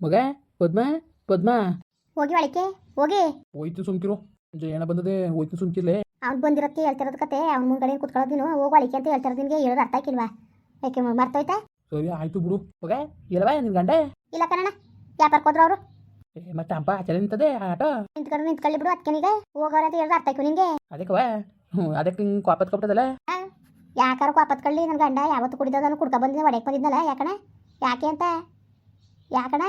ಮಗ ಪದ್ಮ ಪದ್ಮ. ಹೋಗಿ ಒಳಕ್ಕೆ ಹೋಗಿ. ಹೋಯ್ತು ಸುಮ್ಕಿರು. ಜಯಣ್ಣ ಬಂದದೆ ಹೋಯ್ತು ಸುಮ್ಕಿರ್ಲೆ. ಅವ್ನು ಬಂದಿರತ್ತೆ ಹೇಳ್ತಿರೋದು ಕತೆ ಅವ್ನ ಮುಂದ್ಗಡೆ ಕುತ್ಕೊಳ್ಳೋದಿನ ಹೋಗಿ ಒಳಕ್ಕೆ ಅಂತ ಹೇಳ್ತಿರೋದು ನಿಮಗೆ ಹೇಳೋದು ಅರ್ಥ ಆಕಿಲ್ವಾ ಯಾಕೆ ಮರ್ತೋಯ್ತಾ? ಸರಿ ಆಯ್ತು ಬಿಡು. ಮಗ ಇಲ್ಲವಾ ನಿನ್ ಗಂಡ? ಇಲ್ಲ ಕಣಣ್ಣ ವ್ಯಾಪಾರಕ್ಕೆ ಹೋದ್ರು ಅವರು. ಏ ಮತ್ತೆ ಹಬ್ಬ ಆಚರಣೆ ನಿಂತದೆ ಆಟ? ನಿಂತ್ಕೊಂಡು ನಿಂತ್ಕೊಳ್ಳಿ ಬಿಡು ಅದಕ್ಕೆ ನೀಗ ಹೋಗೋರು ಅಂತ ಹೇಳೋದು ಅರ್ಥ ಆಯ್ತು ನಿಂಗೆ ಅದಕ್ಕವ ಹ್ಞೂ ಅದಕ್ಕೆ ಹಿಂಗೆ ಕಾಪತ್ ಯಾಕಾರು ಯಾಕಾರ ಕಾಪತ್ಕೊಳ್ಳಿ ನನ್ನ ಗಂಡ ಯಾವತ್ತು ಕುಡಿದೋದನ್ನು ನಾನು ಕುಡ್ಕೊ ಬಂದಿದ್ದೆ ಒಡೆಗೆ ಬಂದಿದ್ದಲ್ಲ ಯಾಕಣ? ಯಾಕೆ ಅಂತ? ಯಾಕಣ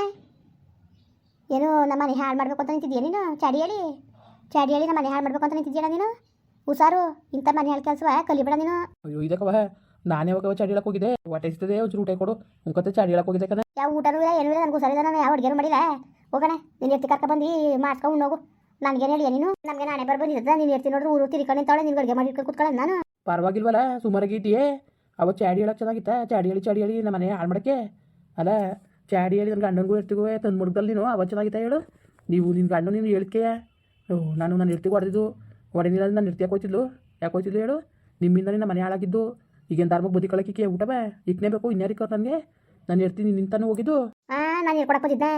ಏನು ನಮ್ಮ ಮನೆ ಹಾಳು ಮಾಡಬೇಕು ಅಂತ ನಿಂತಿದ್ದೀಯ ನೀನು? ಚಾಡಿ ಹೇಳಿ. ಚಾಡಿ ಹೇಳಿ ನಮ್ಮ ಮನೆ ಹಾಳು ಮಾಡಬೇಕು ಅಂತ ನಿಂತಿದ್ದೀಯಾ ನೀನು? ಹುಷಾರು ಇಂಥ ಮನೆ ಹಾಳು ಕೆಲಸವ? ಕಲಿಬೇಡ ನೀನು. ಅಯ್ಯೋ ಇದಕ್ಕವ ನಾನು ಯಾವಾಗ ಚಾಡಿ ಹೇಳಕ್ಕೆ ಹೋಗಿದ್ದೆ. ಹೊಟ್ಟೆ ಇಸ್ತದೆ ಒಂಚೂರು ಊಟ ಕೊಡು. ಉಂಕತ್ತೆ ಚಾಡಿ ಹೇಳಕ್ಕೆ ಹೋಗಿದ್ದೆ ಕಣ. ಯಾವ ಊಟ ಇಲ್ಲ ಏನೂ ಇಲ್ಲ. ನನಗೂ ಸರಿ ನಾನು ಯಾವ ಅಡುಗೆನೂ ಮಾಡಿಲ್ಲ? ಹೋಗೋಣ. ನೀನು ಎತ್ತಿ ಕರ್ಕ ಬಂದು ಮಾಡ್ಕೊಂಡು ಹೋಗು. ನನಗೇನು ಹೇಳಿ ನೀನು? ನಮಗೆ ನಾಳೆ ಬರ್ ಬಂದಿದ್ದ ನೀನು ಇರ್ತೀನಿ ನೋಡ್ರಿ ಊರು ತಿರ್ಕೊಂಡು ನಿಂತಾಳೆ ನಿನ್ಗೆ ಅಡುಗೆ ಮಾಡಿ ಕೂತ್ಕೊಳ್ಳ ನಾನು. ಪರವಾಗಿಲ್ವಲ್ಲ ಸುಮಾರಾಗಿದ್ದೀಯೇ ಅವ ಚಾಡಿ ಹೇಳಕ್ಕೆ ಚೆನ್ನಾಗಿತ್ತ? ಚಾಡಿ ಹೇಳಿ ಚಾಡಿ ಹೇಳಿ ನಮ್ಮ ಮನೆ ಹಾಳು ಮಾಡಕ್ಕೆ. ಅಲ್ಲ ಚಾಡಿ ಹೇಳಿ ನನ್ನ ಗಂಡನಿಗೂ ಇರ್ತಿಗೂ ತಂದು ಮುಡ್ದಲ್ಲಿ ನೀನು, ಅವ ಹೇಳು. ನೀವು ನಿನ್ನ ಗಂಡ ನೀನು ಓ, ನಾನು ನನ್ನ ಇರ್ತಿಗೆ ಹೊಡೆದಿದ್ದು. ಹೊಡೆದಿಲ್ಲ ನಾನು ಇರ್ತಿಯಾಕೆ ಹೋಯ್ತಿದ್ಲು? ಯಾಕೆ ಹೋಯ್ತಿದ್ಲು ಹೇಳು. ನಿಮ್ಮಿಂದ ನಿನ್ನ ಮನೆ ಹಾಳಾಗಿದ್ದು. ಈಗೇನು ಧರ್ಮಕ್ಕೆ ಬುದ್ಧಿ ಕಳಕ್ಕೆ ಊಟ ಬಾ. ಇಕ್ನೇ ಬೇಕು ಇನ್ಯಾರಿಕ ನನಗೆ? ನಾನು ಇರ್ತೀನಿ ನಿಂತಾನು ಹೋಗಿದ್ದು. ಆ, ನಾನು ಹೇಳ್ಕೊಡಕ್ಕೆ ಬಂದಿದ್ದೆ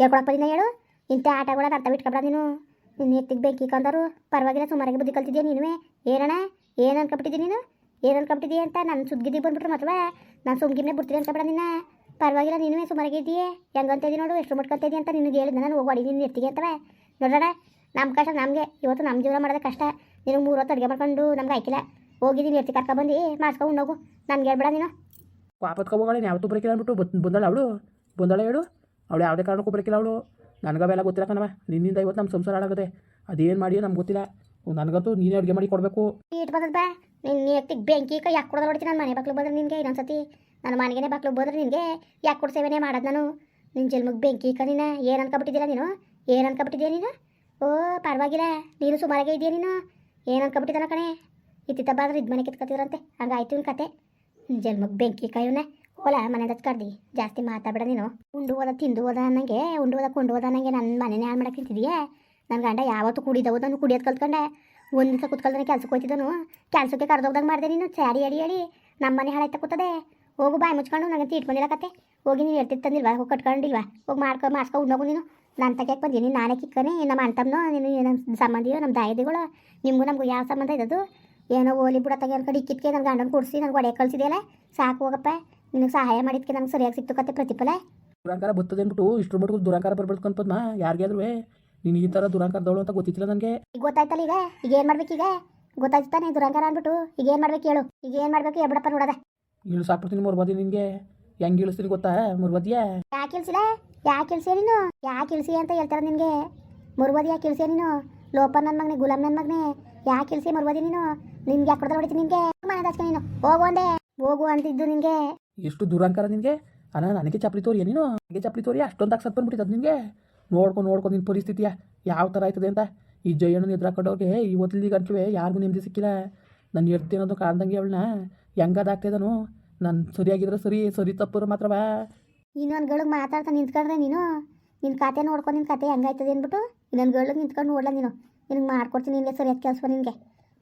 ಹೇಳ್ಕೊಡಕ್ಕೆ ಬಂದಿದ್ದೆ ಹೇಳು. ಇಂಥ ಆಟಗಳ ಅರ್ಥ ಬಿಟ್ಕೊಬೇಡ ನೀನು. ನಿನ್ನ ಎತ್ತಿಗೆ ಬೆಂಕಿ ಕಂದರು. ಪರವಾಗಿಲ್ಲ, ಸುಮಾರಾಗಿ ಬುದ್ಧಿ ಕಲ್ತಿದ್ಯಾ ನೀನು ಏನಣ್ಣ? ಏನು ಅನ್ಕೊಬಿಟ್ಟಿದ್ದೀನಿ ನೀನು? ಏನು ಅನ್ಕೊಬಿಟ್ಟಿದ್ದೀಯ ಅಂತ ನನ್ನ ಸುದ್ದಿಗೆ ಬಂದ್ಬಿಟ್ರೆ ಮತ್ತೆ ನಾನು ಸುಮ್ಗಿಮ್ನೆ ಬಿಡ್ತೀನಿ ಅನ್ಕೊಬೇಡ ನಿನ್ನ. ಪರವಾಗಿಲ್ಲ ನೀನು ಸುಮಾರಾಗಿ ಇದೆಯೇ ಹೆಂಗಂತ ಇದೀನಿ ನೋಡು ಎಷ್ಟು ಮುಟ್ಕೊಂತ ಇದೀಯ ಅಂತ ನಿನಗೆ ಹೇಳಿದ್ದೆ ನಾನು ಹೋಗಿ ನಿನ್ನ ಎತ್ತಿಗೆ ಅಂತವೆ? ನೋಡೋಣ ನಮ್ಮ ಕಷ್ಟ ನಮಗೆ ಇವತ್ತು ನಮ್ಮ ಜೀವನ ಮಾಡೋದೇ ಕಷ್ಟ. ನೀನು ಮೂರು ಹೊತ್ತು ಅಡುಗೆ ಮಾಡ್ಕೊಂಡು ನಮ್ಗೆ ಆಯ್ಕಿಲ್ಲ ಹೋಗಿದ್ದೀನಿ ಎತ್ತಿ ಕರ್ಕೊಬಂದು ಮಾಡ್ಸ್ಕೊಂಡು ಹೋಗು. ನನ್ಗೆ ಹೇಳ್ಬೇಡ ನೀನು. ಪಾಪತ್ ಕಬೋಗಳೇನು ಯಾವತ್ತೂ ಬರಕಿಲ್ಲ ಅಂದ್ಬಿಟ್ಟು ಬಂದಳ ಅವಳು? ಬಂದಳ ಹೇಳು? ಅವಳು ಯಾವುದೇ ಕಾರಣಕ್ಕೂ ಬರಕಿಲ್ಲ ಅವಳು. ನನಗವೆಲ್ಲ ಗೊತ್ತಿಲ್ಲ ಕಣವ ನಿನ್ನಿಂದ ಇವತ್ತು ನಮ್ಮ ಸಂಸಾರ ಹಾಳಾಗದೆ. ಅದೇನು ಮಾಡಿ ನಮ್ಗೆ ಗೊತ್ತಿಲ್ಲ. ನನಗಂತೂ ನೀನೇ ಅಡುಗೆ ಮಾಡಿ ಕೊಡಬೇಕು. ಈಟ್ ಬಂದದ ಬಾ ನಿನ್ನ ಎತ್ತಿಗೆ ಬೆಂಕಿ ಕೈ ಯಾಕೆ ಕೊಡೋದು ನೋಡ್ತೀನಿ ನನ್ನ ಮನೆ ಬಾಕ್ಲು ಬಂದ್ರೆ ನಿನಗೆ ಇನ್ನೊಂದ್ಸತಿ. ನನ್ನ ಮನೆಗೇನೆ ಬಾಕ್ಲು ಹೋದ್ರೆ ನಿನಗೆ ಯಾಕೆ ಕೊಡ್ಸೇವೇನೆ ಮಾಡೋದು ನಾನು? ನಿನ್ನ ಜನ್ಮಕ್ಕೆ ಬೆಂಕಿ ಕದಿನ ಏನು ಅನ್ಕೊಬಿಟ್ಟಿದ್ದೀರ ನೀನು? ಏನು ಅನ್ಕೊಬಿಟ್ಟಿದ್ದೀಯ ನೀನು? ಓ, ಪರವಾಗಿಲ್ಲ. ನೀನು ಸುಮಾರಾಗೆ ಇದೆಯಾ ನೀನು? ಏನು ಅನ್ಕೊಬಿಟ್ಟಿದ್ದಾನ ಕಣೆ? ಇತ್ತಿತ್ತ ಬಾದ್ರೆ ಇದು ಮನೆ ಕಿತ್ಕೊತಿದ್ರಂತೆ ಹಂಗಾಯ್ತು ಇವ್ನ ಕತೆ. ಜನ್ಮಕ್ಕೆ ಬೆಂಕಿ ಕಾಯೋನೆ ಓಲಾ ಮನೆ ಕರ್ದಿ ಜಾಸ್ತಿ ಮಾತಾಡಬೇಡ ನೀನು. ಉಂಡು ಹೋದ ತಿಂದು ಹೋದ ನನಗೆ ಉಂಡು ಹೋದ, ಕೊಂಡು ಹೋದ ನನಗೆ ನನ್ನ ಮನೆನೇ ಹಾಳು ಮಾಡಕ್ಕೆ ನಿಂತಿದೆಯೇ? ನನ್ನ ಗಂಡ ಯಾವತ್ತು ಕುಡಿದವು ನಾನು ಕುಡಿಯೋದು ಕಲ್ತ್ಕೊಂಡೆ. ಒಂದು ದಿವಸ ಕುತ್ಕೊಳ್ದಾನೆ ಕೆಲ್ಸಕ್ಕೆ ಹೋಯ್ತಿದ್ದನು ಕೆಲಸಕ್ಕೆ ಕರೆದೋಗ್ದಂಗೆ ಮಾಡಿದೆ ನೀನು. ಸ್ಯಾರಿ ಅಡಿ ಹೇಳಿ ನಮ್ಮ ಮನೆ ಹಾಳಾಯ್ತಾ ಕೂತದೆ. ಹೋಗು ಬಾಯ್ ಮುಚ್ಕೊಂಡು ನನಗೆ ಇಟ್ಕೊಂಡಿಲ್ಲ ಕತೆ. ಹೋಗಿ ನೀನು ಹೇಳ್ತಿದ್ದು ತಂದಿಲ್ವಾ? ಹೋಗಿ ಕಟ್ಕೊಂಡಿಲ್ವಾ? ಹೋಗಿ ಮಾಡ್ಕೊ ಮಾಸ್ಕೊ ಉಣ್ಣೋಗು ನೀನು. ನಾನು ತಗ್ಯಾಕೆ ಬಂದೀನಿ. ನಾನೇ ಕಿಕ್ಕನೆ ನಮ್ಮ ಅಣ್ತಮ್ಮನೋ ನೀನು ನಮ್ಮ ಸಂಬಂಧಿಯೋ ನಮ್ಮ ದಾಯದಿಗಳು ನಿಮಗೂ ನಮಗೂ ಯಾವ ಸಂಬಂಧ ಇದ್ದದು ಏನೋ ಓಲಿ ಬಿಡ ತೆಗೆ ಅನ್ಕೊಂಡು ಇಕ್ಕಿದ್ಕೆ ನನ್ನ ಗಂಡನ ಕೊಡಿಸಿ ನನಗೆ ಒಡೆ ಕಳಿಸಿದೆಯಲ್ಲ? ಸಾಕು ಹೋಗಪ್ಪ. ನಿನಗೆ ಸಹಾಯ ಮಾಡಿದ್ಕೆ ನಂಗೆ ಸರಿಯಾಗಿ ಸಿಕ್ತು ಕತೆ ಪ್ರತಿಫಲ. ದುರಾಂಕಾರ ಬರ್ತದೆ ಅಂದ್ಬಿಟ್ಟು ಇಷ್ಟು ಮಟ್ಟಿಗೆ ದುರಾಂಕಾರ ಬರ್ಬೇಕು ಯಾರಿಗಾದ್ರು ಯಾರಿಗಾದ್ರೂ ನೀನು ಈ ಥರ ದುರಾಂಕಾರದವಳು ಅಂತ ಗೊತ್ತಿತ್ತಿಲ್ಲ ನನಗೆ ಈಗ ಗೊತ್ತಾಯ್ತಲ್ಲ ಈಗ? ಈಗ ಏನು ಮಾಡ್ಬೇಕೀಗ? ಈಗ ಗೊತ್ತಾಯ್ತು ತಾನೆ ದುರಂಕಾರ ಅಂದ್ಬಿಟ್ಟು? ಈಗ ಏನು ಮಾಡ್ಬೇಕು ಹೇಳು? ಈಗ ಏನು ಮಾಡ್ಬೇಕು? ಎಬ್ಬಡಪ್ಪ ನೋಡದ. ಇಳು ಸಾಕ್ಬಿಡ್ತೀನಿ ಮುರ್ಬದಿ ನಿನಗೆ. ಹೆಂಗೆ ಇಳಿಸ್ತೀನಿ ಗೊತ್ತಾ? ಮುರ್ಬದಿಯಾ ಯಾಕೆ ಇಳಿಸಿಲ್ಲ ಯಾಕೆ ಇಳಿಸಿಯ ನೀನು? ಯಾಕೆ ಇಳಿಸಿ ಅಂತ ಹೇಳ್ತಾರ ನಿನಗೆ. ಮುರ್ವದಿ ಯಾಕೆ ಇಳಿಸಿಯ ನೀನು? ಲೋಪ ನನ್ನ ಮಗನೇ ಗುಲಾಮ್ ನನ್ನ ಮಗನೇ. ಯಾಕೆ ಇಳಿಸಿ ಮುರ್ವದಿ ನೀನು? ನಿನ್ಗೆ ಯಾಕೆ ಕೊಡ್ತಾರೆ ಹೊಡಿತೀನಿ ನಿನಗೆ? ಮನೆ ದಾಸ್ಕೆ ನೀನು? ಹೋಗು ಅಂದೆ. ಹೋಗು ಅಂತಿದ್ದು ನಿನಗೆ. ಎಷ್ಟು ದುರಂಕಾರ ನಿನಗೆ. ಅಣ್ಣ ನನಗೆ ಚಪ್ಪಲಿ ತೋರಿಯ ನೀನು? ನನಗೆ ಚಪ್ಪಲಿ ತೋರಿ ಅಷ್ಟೊಂದು ಸತ್ ಬಂದ್ಬಿಟ್ಟಿದ್ದು ನಿಂಗೆ ನೋಡ್ಕೊಂಡು ನೋಡ್ಕೊಂಡು ನಿನ್ ಪರಿಸ್ಥಿತಿಯ ಯಾವ ತರ ಆಯ್ತದೆ ಅಂತ. ಈ ಜಯಣ್ಣನ ಎದುರಾಕೊಂಡವ್ರಿಗೆ ಇವತ್ತಿಗೆ ಗಂಟ್ಲುವೆ ಯಾರಿಗೂ ನೆಮ್ಮದಿ ಸಿಕ್ಕಿಲ್ಲ. ನಾನು ಇರ್ತೀನೋದು ಕಾಣ್ದಂಗೆ ಅವಳನ್ನ ಹೆಂಗದಾಗ್ತಿದನು ನಾನು ಸರಿಯಾಗಿದ್ರೆ ಸರಿ ಸರಿ ತಪ್ಪರು ಮಾತ್ರವಾ ಇನ್ನೊಂದು ಗಳಿಗೆ ಮಾತಾಡ್ತಾ ನಿಂತ್ಕೊಂಡ್ರೆ ನೀನು? ನಿನ್ನ ಕತೆ ನೋಡ್ಕೊಂಡು ನಿನ್ನ ಕತೆ ಹೆಂಗಾಯ್ತದೆ ಅಂದ್ಬಿಟ್ಟು ಇನ್ನೊಂದು ಗಳಿಗೆ ನಿಂತ್ಕೊಂಡು ನೋಡ್ಲ ನೀನು? ನಿನಗೆ ಮಾಡ್ಕೊಡ್ತೀನಿ ನಿನಗೆ ಸರಿಯಾದ ಕೆಲಸ ನಿನಗೆ.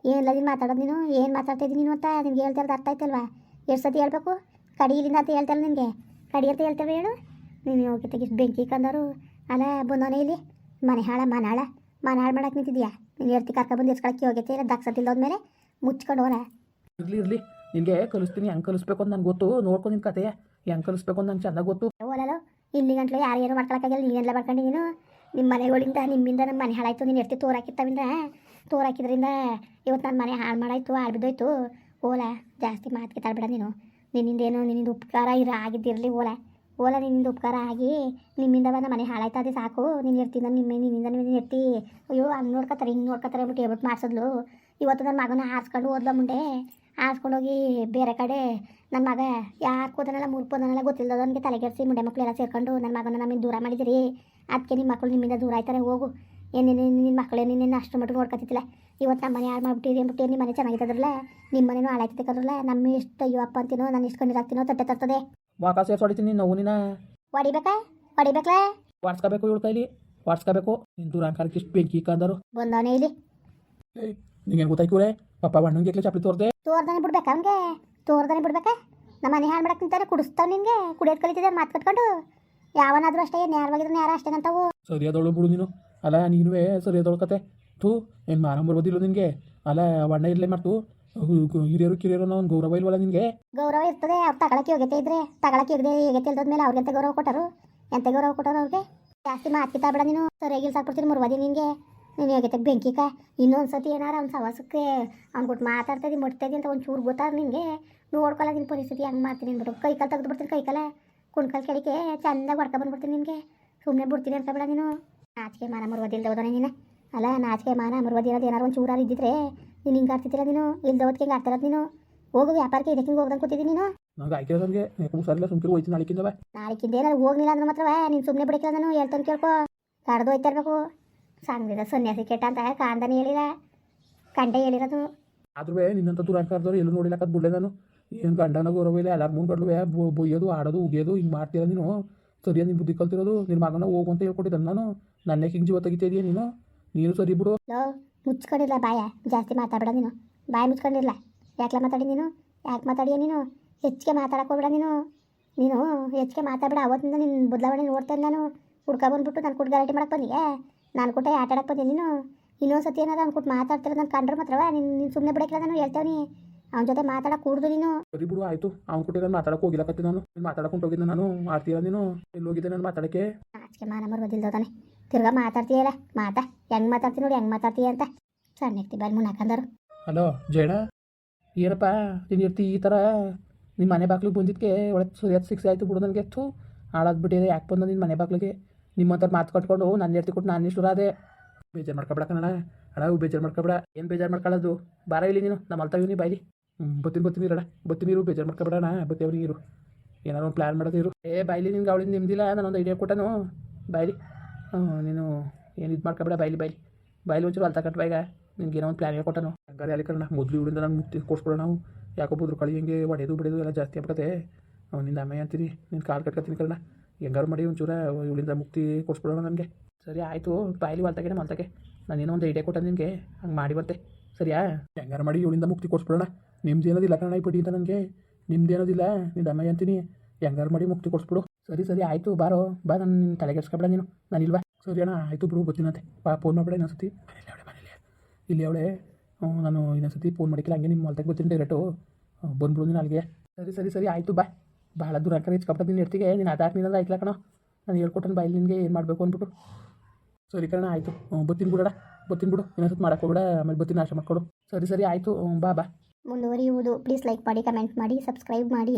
ಏನಿಲ್ಲ ನೀನು ಮಾತಾಡೋದು ನೀನು? ಏನು ಮಾತಾಡ್ತಾ ನೀನು ಅಂತ ನಿನ್ಗೆ ಹೇಳ್ತಿರೋದು ಅರ್ಥ ಆಯ್ತಲ್ವಾ? ಎಷ್ಟು ಸತಿ ಹೇಳ್ಬೇಕು? ಕಡಿ ಇಲ್ಲಿಂದ ಅಂತ ಹೇಳ್ತಲ್ಲ ನಿನಗೆ. ಕಡಿ ಅಂತ ಹೇಳ್ತೇವೆ ಹೇಳು. ನೀನು ಹೋಗಿ ತೆಗಿಸ್ ಬೆಂಕಿ ಕಂದರು ಅಲ್ಲ ಬಂದವನೇ ಇಲ್ಲಿ. ಮನೆ ಹಾಳ ಮನಾಳ ಮನೆ ಹಾಳು ಮಾಡಕ್ಕೆ ನಿಂತಿದ್ಯಾ? ನೀನು ಎರ್ತಿ ಕರ್ಕೊಬಂದು ಎಸ್ಕೊಳಕ್ಕೆ ಹೋಗೈತೆ ಇಲ್ಲ ದಕ್ಸತಿಲ್ದೋದ್ಮೇಲೆ ಮುಚ್ಕೊಂಡು ಹೋರ ಇರಲಿ ಇರಲಿ. ನಿನಗೆ ಕಲಿಸ್ತೀನಿ, ಹೆಂಗೆ ಕಲಿಸ್ಬೇಕು ಅಂತ ನನಗೆ ಗೊತ್ತು. ನೋಡ್ಕೊಂಡು ನಿನ್ನ ಕತೆ. ಹೆಂಗೆ ಕಲಿಸ್ಬೇಕು ಅಂತ ನಂಗೆ ಚೆನ್ನಾಗಿ ಗೊತ್ತು. ಓಲಲ್ಲ ಇಲ್ಲಿ ಗಂಟ್ಲೆ ಯಾರು ಏನು ಮಾಡ್ಕೊಳಕ್ಕಾಗಲ್ಲ ನೀನೆಲ್ಲ ಮಾಡ್ಕೊಂಡು ನೀನು? ನಿಮ್ಮ ಮನೆಗಳಿಂದ, ನಿಮ್ಮಿಂದ ನಮ್ಮ ಮನೆ ಹಾಳಾಯ್ತು, ನೀನು ಎರ್ತಿ ತೋರಾಕಿತ್ತವಿಂದ ತೋರಾಕಿದ್ರಿಂದ ಇವತ್ತು ನನ್ನ ಮನೆ ಹಾಳು ಮಾಡಾಯ್ತು, ಹಾಳು ಬಿದ್ದೋಯ್ತು. ಓಲ, ಜಾಸ್ತಿ ಮಾತಿಗೆ ಬಿಡ ನೀನು. ನಿನ್ನಿಂದ ಏನು, ನಿನ್ನಿಂದ ಉಪಕಾರ ಇರ ಆಗಿದ್ದಿರಲಿ ಓಲ. ಓಲ, ನಿನ್ನಿಂದ ಉಪಕಾರ ಆಗಿ ನಿಮ್ಮಿಂದ ಬಂದ ಮನೆ ಹಾಳಾಯ್ತು, ಅದೇ ಸಾಕು. ನೀನು ಇರ್ತೀನಿ ನಿಮ್ಮ ನಿನ್ನಿಂದ ನೀನು ಇರ್ತಿ ಅಯ್ಯೋ, ಹಂಗೆ ನೋಡ್ಕೊತಾರೆ ಹಿಂಗೆ ನೋಡ್ಕೊತಾರೆ ಬಿಟ್ಟು ಹೇಳ್ಬಿಟ್ಟು ಮಾಡಿಸಿದ್ಲು. ಇವತ್ತು ನನ್ನ ಮಗನ ಹಾರಿಸ್ಕೊಂಡು ಓದ್ಲ ಮುಂದೆ. ಹಾರಿಸ್ಕೊಂಡೋಗಿ ಬೇರೆ ಕಡೆ ನನ್ನ ಮಗ ಯಾರು ಕೂದನೆಲ್ಲ ಮುರ್ಕೋದನೆಲ್ಲ ಗೊತ್ತಿಲ್ಲದವನಿಗೆ ತಲೆಗೆಡ್ಸಿ ಮುಂಡೆ ಮಕ್ಕಳೆಲ್ಲ ಸೇರ್ಕೊಂಡು ನನ್ನ ಮಗನ ನಮ್ಮಿಂದ ದೂರ ಮಾಡಿದಿರಿ. ಅದಕ್ಕೆ ನಿಮ್ಮ ಮಕ್ಕಳು ನಿಮ್ಮಿಂದ ದೂರ ಆಯ್ತಾರೆ ಹೋಗು. ಏನೇನು ನಿನ್ನ ಮಕ್ಕಳೇ ನಿನ್ನ ಅಷ್ಟು ಮಟ್ಟಿಗೆ ನೋಡ್ಕೊತಿದ್ದಿಲ್ಲ. ಇವತ್ತು ನಮ್ಮ ಮನೆ ಯಾರು ಮಾಡ್ಬಿಟ್ಟಿರಿ ಅಂದ್ಬಿಟ್ಟು ನಿಮ್ಮ ಮನೆ ಚೆನ್ನಾಗಿದ್ದದ್ರಲ್ಲ? ನಿಮ್ಮ ಮನೇನು ಹಾಳಾಯ್ತದೆ ಕದ್ರಲ್ಲ? ನಮ್ಮ ಇಷ್ಟು ಅಯ್ಯೋ ಅಪ್ಪ ಅಂತೀನೋ ನಾನು ಇಷ್ಟು ಕಣ್ಣೀರಾಗ್ತೀನೋ ತಟ್ಟೆ ತರ್ತದೆ. ವಾಕ ಸೇರ್ಸಿ ಹೊಡಿತೀನಿ ನೋವು ನಿನ್ನ ಹೊಡಿಬೇಕಾ? ಹೊಡಿಬೇಕಲ್ಲ ಹೊಡ್ಸ್ಕೋಬೇಕು ಇವಳು ಕೈಲಿ? ಹೊಡ್ಸ್ಕೋಬೇಕು ನಿನ್ನ ದುರಾಂಕಾರಕ್ಕೆ ಇಷ್ಟು ಬೆಂಕಿ ಕಂದರು? ಬಂದವನೇ ಇಲ್ಲಿ. ನಿಂಗೇನು ಗೊತ್ತಾಯ್ತು ಇವಳೆ ಅಣ್ಣಂಗೆ ಬಣ್ಣಂಗೆ ಚಪ್ಪಲಿ ತೋರ್ದೆ? ತೋರ್ದಾನೆ ಬಿಡ್ಬೇಕ ಅವನಿಗೆ? ತೋರ್ದಾನೆ ಬಿಡ್ಬೇಕ? ನಮ್ಮ ಮನೆ ಹಾಳು ಮಾಡಕ್ಕೆ ನಿಂತಾರೆ ಕುಡಿಸ್ತಾವ ನಿನಗೆ ಕುಡಿಯೋದು ಕಲಿತಿದ್ದೆ ಮಾತು ಕಟ್ಕೊಂಡು? ಯಾವನಾದ್ರೂ ಅಷ್ಟೇ ನೇರವಾಗಿದ್ರೆ ನೇರ ಅಷ್ಟೇ ಅಂತಾವು? ಸರಿಯಾದವಳು ಬಿಡು ನೀನು. ಅಲ್ಲ ನೀನುವೇ ಸರಿಯಾದವಳು ಕತೆ. ಥೂ ಏನು ಮಾರ ಬರ್ಬೋದಿಲ್ಲ ನಿನಗೆ? ಅಲ್ಲ ಅಣ್ಣ ಇರಲೇ ಮಾಡ್ತು. ಹಿರಿಯರು ಕಿರಿಯರು ಅನ್ನೋ ಒಂದು ಗೌರವ ಇಲ್ವಲ್ಲ ನಿನಗೆ? ಗೌರವ ಇರ್ತದೆ ಅವ್ರು ತಗಳಕ್ಕೆ ಯೋಗ್ಯತೆ ಇದ್ರೆ ತಗೊಳಕ್ಕೆ ಯೋಗ್ಯತೆ ಯೋಗ್ಯತೆ ಇಲ್ದದ್ಮೇಲೆ ಅವ್ರಿಗೆ ಗೌರವ ಕೊಟ್ಟರು? ಎಂತ ಗೌರವ ಕೊಟ್ಟರು ಅವ್ರಿಗೆ? ಜಾಸ್ತಿ ಮಾತಿತ್ತಾ ಬೇಡ ನೀನು. ಸರಿಯಾಗಿ ಸಾಕ್ಬಿಡ್ತೀನಿ ಮುರ್ವದಿ ನಿನಗೆ. ನೀನು ಯೋಗ್ಯತೆಗೆ ಬೆಂಕಿಕ ಇನ್ನೊಂದು ಸತಿ ಏನಾರ ಅವ್ನ ಸವಾಸಕ್ಕೆ ಅವ್ನು ಕೊಟ್ಟು ಮಾತಾಡ್ತಾ ಇದ್ದೀನಿ ಮುಟ್ತಾ ಅಂತ ಒಂದು ಚೂರು ಗೊತ್ತಾರ ನಿನಗೆ ನೋಡ್ಕೊಲ್ಲ ನಿನ್ನ ಪರಿಸ್ಥಿತಿ ಹೆಂಗೆ ಮಾಡ್ತೀನಿ ಅಂದ್ಬಿಟ್ಟು ಕೈ ಕಾಲು ತೆಗೆದು ಬಿಡ್ತೀನಿ ಕೈ ಕಾಲ. ಕುಣ್ಕಾಲು ಕೆಳಗೆ ಚಂದಾಗಿ ಹೊಡ್ಕೊ ಬಂದ್ಬಿಡ್ತೀನಿ ನಿನಗೆ. ಸುಮ್ಮನೆ ಬಿಡ್ತೀನಿ ಅಂತ ಬಿಡ ನೀನು. ನಾಚಿಕೆ ಮಾನ ಮುರ್ವದಿ ಇಲ್ದವದಾನೆ ನೀನು. ಅಲ್ಲ ನಾಚಿಕೆ ಮಾನ ಮುರ್ವದಿ ಇರೋದು ಏನಾರು ಒಂದು ಚೂರಾರು ಇದ್ದಿದ್ರೆ ನೀನು ಹಿಂಗೆ ಆಡ್ತಿದ್ದೀರ ನೀನು? ಇಲ್ದವತ್ಗೆ ಹಿಂಗೆ ಆಡ್ತಿರೋದು ನೀನು? ಹೋಗು ವ್ಯಾಪಾರಕ್ಕೆ ಇದಕ್ಕೆ ಹಿಂಗೆ ಹೋಗ್ದಂಗೆ ಕೂತಿದ್ದೀನಿ ನೀನು? ನಂಗೆ ಆಯ್ಕೆ ನನಗೆ ಸರಿಲ್ಲ ಸುಮ್ಕಿರು ಹೋಯ್ತು ನಾಳೆಕಿಂದವ ನಾಳೆಕಿಂದ ಏನಾರು ಹೋಗ್ಲಿಲ್ಲ ಅಂದ್ರೆ ಮಾತ್ರ ನೀನು ಸುಮ್ಮನೆ ಬಿಡಕ್ಕೆ ನಾನು ಹೇಳ್ತಾನೆ ಕೇಳ್ಕೊ. ಕಡ್ದು ಹೋಯ್ತಾ ಇರ್ಬೇಕು. ಸಂಗದ ಸನ್ಯಾಸಿ ಕೆಟ್ಟ ಅಂತ ಕಾಂದನೇ ಹೇಳಿಲ್ಲ ಕಂಡೆ ಹೇಳಿರೋದು. ಆದ್ರೂ ನಿನ್ನಂತ ದುರಾಕಾರದವ್ರು ಎಲ್ಲೂ ನೋಡಿಲ್ಲಕ್ಕದ್ ಬಿಡ್ಲೆ ನಾನು. ಏನು ಗಂಡನ ಗೌರವ ಇಲ್ಲ ಎಲ್ಲಾರ ಮುಂದ್ಗಡ್ಲು ಬೊಯ್ಯೋದು ಆಡೋದು ಉಗಿಯೋದು ಹಿಂಗೆ ಮಾಡ್ತೀರ ನೀನು. ಸರಿಯಾಗಿ ನೀನು ಬುದ್ಧಿ ಕಲ್ತಿರೋದು ನಿನ್ನ ಮಗನ ಹೋಗು ಅಂತ ಹೇಳ್ಕೊಟ್ಟಿದ್ದಾನೆ ನಾನು. ನನ್ನೇ ಹಿಂಗೆ ಜೀವ ತೆಗಿತಿದೀಯ ನೀನು. ನೀನು ಸರಿ ಬಿಡು. ಮುಚ್ಕೊಂಡಿಲ್ಲ ಬಾಯ. ಜಾಸ್ತಿ ಮಾತಾಡಬೇಡ ನೀನು. ಬಾಯ ಮುಚ್ಕೊಂಡಿಲ್ಲ ಯಾಕೆ ಮಾತಾಡಿ ನೀನು? ಯಾಕೆ ಮಾತಾಡಿಯ ನೀನು? ಹೆಚ್ಚಿಗೆ ಮಾತಾಡಕ್ಕೆ ಹೋಗ್ಬೇಡ ನೀನು. ನೀನು ಹೆಚ್ಚಿಗೆ ಮಾತಾಡಬೇಡ. ಅವತ್ತಿಂದ ನಿನ್ನ ಬದಲಾವಣೆ ನೋಡ್ತೇನೆ ನಾನು. ಹುಡ್ಕ ಬಂದ್ಬಿಟ್ಟು ನಾನು ಕೊಟ್ಟು ಗಲಾಟೆ ಮಾಡಕ್ಕೆ ಬಂದಿಯಾ? ನಾನು ಕೊಟ್ಟೆ ಆಟ ಆಡಕ್ಕೆ ಬಂದೆ ನೀನು. ಇನ್ನೊಂದು ಸತಿ ಏನಾದ್ರು ಅವ್ನು ಮಾತಾಡ್ತಿರೋದು ಮಾತಾಡ್ತಿರೋ ನಾನು ಕಂಡ್ರೆ ಮಾತ್ರವ? ನೀನು ನೀನು ಸುಮ್ಮನೆ ಬಿಡಕ್ಕಿಲ್ಲ ನಾನು ಹೇಳ್ತೇವೆ ಅವನ ಜೊತೆ ಮಾತಾಡಕ್ಕೆ ಕೂಡ್ದು ನೀನು. ಸರಿ ಬಿಡು ಆಯಿತು. ಅವ್ನು ನಾನು ಮಾತಾಡಕ್ಕೆ ಹೋಗಿಲ್ಲಕತ್ತಿ ನಾನು. ನೀನು ಮಾತಾಡಕೊಂಡು ಹೋಗಿದ್ದೆ ನಾನು. ಆಡ್ತೀರ ನೀನು? ಎಲ್ಲಿ ಹೋಗಿದ್ದೆ ನಾನು ಮಾತಾಡಕ್ಕೆ. ಆಚೆ ಮಾನ ಮರ್ಬೋದಿಲ್ದವತಾನೆ ತಿರ್ಗಾ ಮಾತಾಡ್ತೀಯಲ್ಲ ಮಾತಾ? ಹೆಂಗೆ ಮಾತಾಡ್ತೀನಿ ನೋಡಿ ಹೆಂಗೆ ಮಾತಾಡ್ತೀಯ ಅಂತ. ಸಣ್ಣ ಬಾರಿ ಮುನ್ನ ಹಾಕಂದರು ಹಲೋ ಜೇಡ ಏನಪ್ಪ ನೀನು ಇರ್ತಿ ಈ ಥರ ನಿಮ್ಮ ಮನೆ ಬಾಗ್ಲಿಗೆ ಬಂದಿದ್ದಕ್ಕೆ ಒಳಗೆ ಸರಿಯಾದ ಸಿಕ್ಸ್ ಆಯಿತು ಬಿಡು ನನಗೆ. ಥೂ ಹಾಳಾಗ್ಬಿಟ್ಟಿದೆ. ಯಾಕೆ ಬಂದ ನಿನ್ನ ಮನೆ ಬಾಗ್ಲಿಗೆ? ನಿಮ್ಮಂಥ ಮಾತು ಕಟ್ಕೊಂಡು ನಾನು ಎರ್ತಿ ಕೊಟ್ಟು ನಾನು ಇಷ್ಟು ಅದೇ ಬೇಜಾರು ಮಾಡ್ಕೊಬೇಡ ಕನ್ನಡ. ಅಣ್ಣ ಬೇಜಾರು ಮಾಡ್ಕೊಬೇಡ. ಏನು ಬೇಜಾರು ಮಾಡ್ಕೊಳ್ಳೋದು ಬಾರ ಇಲ್ಲಿ ನೀನು. ನಮ್ಮ ಅಲ್ತಾವಿನಿ ಬಾಯಿ ಹ್ಞೂ ಬತ್ತೀನಿ ಬತ್ತೀನಿ ಅಣ್ಣ ಬತ್ತೀನಿ ಇರು, ಬೇಜಾರು ಮಾಡ್ಕೊಬೇಡ ಬತ್ತಿ ಅವ್ರಿಗೆ ಇರು. ಏನಾರು ಒಂದು ಪ್ಲ್ಯಾನ್ ಮಾಡೋದು ಇರು. ಏ, ಬಾಯ್ಲಿ, ನಿನ್ಗೆ ಅವಳಿಂದ ನಿಮ್ದಿಲ್ಲ. ನಾನೊಂದು ಐಡಿಯಾ ಕೊಟ್ಟನು. ಹ್ಞೂ ನೀನು ಏನು ಇದು ಮಾಡ್ಕೊಬೇಡ. ಬಾಯ್ಲಿ ಬಾಯ್ಲಿ. ಬಾಯ್ಲಿ ಒಂಚೂರು ಅಲ್ತ ಕಟ್ಟ ಬಾಯ್ಗ ನಿನ್ಗೆ ಏನೋ ಒಂದು ಪ್ಲ್ಯಾನ್ ಹೇಳ್ಕೊಟ್ಟನು ಹಂಗಾರೆ ಅಲ್ಲಿ ಕಣ ಮೊದಲು ಇವಳಿಂದ ನಾನು ಮುಕ್ತಿ ಕೊಡ್ಸ್ಕೊಡೋಣ ನಾವು. ಯಾಕೋ ಬುದ್ರು ಕಳಿ ಹಿಂಗೆ ಒಡೆದು ಬಿಡೋದು ಎಲ್ಲ ಜಾಸ್ತಿ ಆಗ್ಬಿಡತ್ತೆ. ನಿಂದ ಅಮ್ಮ ಅಂತೀರಿ ನಿನ್ನ ಕಾಲು ಕಟ್ಕೊತೀನಿ ಕಣ ಹೆಂಗಾರು ಮಾಡಿ ಒಂಚೂರ ಇವಳಿಂದ ಮುಕ್ತಿ ಕೊಡಿಸ್ಬಿಡೋಣ ನನಗೆ. ಸರಿ ಆಯಿತು. ಬಾಯ್ಲಿ ಹೊಲ್ತಾಗೆ ಮಲ್ತಾಗೆ ನಾನೇನೋ ಒಂದು ಐಡಿಯಾ ಕೊಟ್ಟೆ ನಿನಗೆ. ಹಂಗೆ ಮಾಡಿ ಬರ್ತೆ. ಸರಿಯಾ? ಹೆಂಗಾರು ಮಾಡಿ ಇವಳಿಂದ ಮುಕ್ತಿ ಕೊಡ್ಸ್ಬಿಡೋಣ. ನಿಮ್ದು ಏನೋದಿಲ್ಲ ಕಣ್ಣ ಈ ಅಂತ ನನಗೆ. ನಿಮ್ದು ಏನೋದಿಲ್ಲ. ನಿಮ್ಮ ಅಮ್ಮ ಅಂತೀನಿ. ಹೆಂಗಾರು ಮಾಡಿ ಮುಕ್ತಿ ಕೊಡ್ಸ್ಬಿಡು. ಸರಿ ಸರಿ ಆಯಿತು. ಬಾರೋ. ಬಾ ನಾನು ನಿನ್ನ ತಲೆಗೆಡ್ಸ್ಕೊಬೇಡ ನೀನು. ನಾನು ಇಲ್ವಾ? ಸರಿ ಅಣ್ಣ ಆಯಿತು ಬಿಡು ಬರ್ತೀನಂತೆ ಬಾ ಫೋನ್ ಮಾಡಬೇಡ ಇನ್ನೊಂದ್ಸತಿ. ಮನೇಲಿ ಅವಳೆ ಮನೇಲಿ. ಇಲ್ಲಿ ಅವಳೆ. ಹ್ಞೂ ನಾನು ಇನ್ನೊಂದ್ಸತಿ ಫೋನ್ ಮಾಡಿಕ್ಕಿಲ್ಲ. ಹಂಗೆ ನಿಮ್ಮ ಹೊಲ್ತಾಗ ಬರ್ತೀನಿ ಡೈರೆಕ್ಟು ಬಂದ್ಬಿಡು ನೀನು ಅಲ್ಲಿಗೆ. ಸರಿ ಸರಿ ಸರಿ ಆಯಿತು ಬಾ. ಭಾಳ ದೂರ ಹಾಕಿ ಹೆಚ್ಕೊಬಿಟ್ಟು ನೀನು ಇರ್ತಿಗೆ ನೀನು ಅದಾಕ್ ನೀನಲ್ಲ ಆಯ್ತಲ್ಲ ಕಣ. ನಾನು ಹೇಳ್ಕೊಟ್ಟನು ಬಾಯಿಲಿ ನಿನಗೆ ಏನು ಮಾಡಬೇಕು ಅಂದ್ಬಿಟ್ಟು ಸರಿ ಕಣ, ಆಯಿತು. ಬತ್ತೀನಿ ಬಿಡೋಣ. ಬತ್ತೀನಿ ಬಿಡು ಇನ್ನೊಂದ್ಸತಿ ಮಾಡೋಕೆ ಹೋಗ್ಬೇಡ, ಆಮೇಲೆ ಬತ್ತಿನ ನಾಶ ಮಾಡ್ಕೊಡು. ಸರಿ ಸರಿ, ಆಯಿತು. ಬಾ ಬಾ. ಮುಂದುವರಿಯುವುದು. ಪ್ಲೀಸ್ ಲೈಕ್ ಮಾಡಿ ಕಮೆಂಟ್ ಮಾಡಿ ಸಬ್ಸ್ಕ್ರೈಬ್ ಮಾಡಿ.